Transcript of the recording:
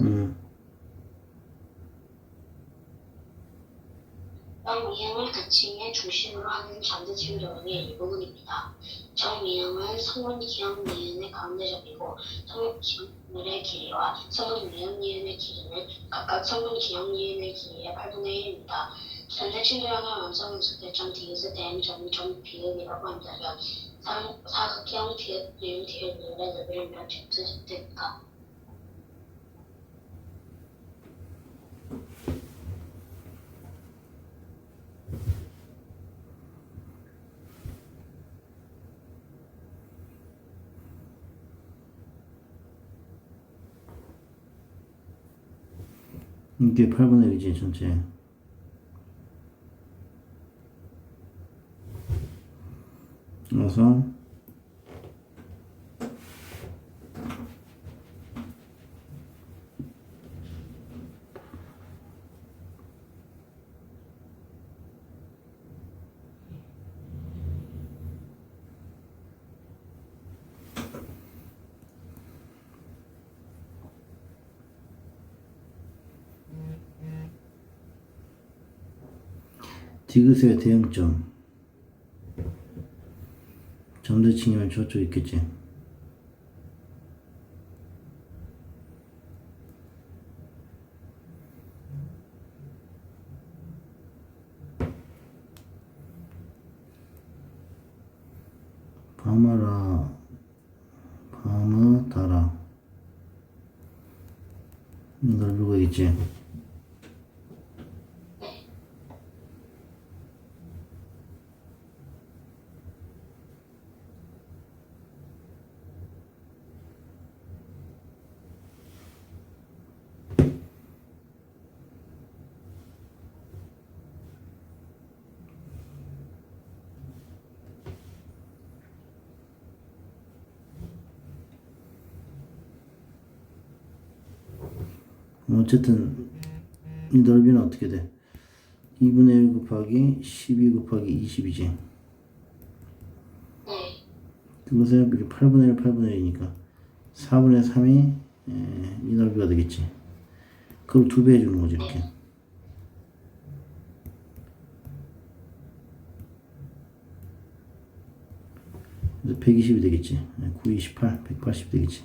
음, 정미행을 대칭의 중심으로 하는 잠재칭 조형의 일부분입니다. 정미행은 성분 기억 니은의 가운데점이고 성분 기억 니은의 길이와 성분 미음 니은의 길이는 각각 성분 기억 니은의 길이의 8분의 1입니다. 잠재칭 조형을 완성했을 때점 디귿에 대한 점이 점 비읍이라고 한다면 상- 사각형 디귿 니은 디귿 니은의 넓이를 몇 됩니까? 이게 8분의 1이지 전체. 그래서 디귿의 대응점. 점대칭이면 저쪽 있겠지? 밤아라 밤아다라. 이걸 누가 있지? 어쨌든 이 넓이는 어떻게 돼? 2분의 1 곱하기 12 곱하기 20이지. 네. 그것에 이렇게 8분의 1 8분의 1이니까 4분의 3이 이 넓이가 되겠지. 그걸 두 배 해주는 거지 이렇게. 그래서 120이 되겠지. 9, 28, 180 되겠지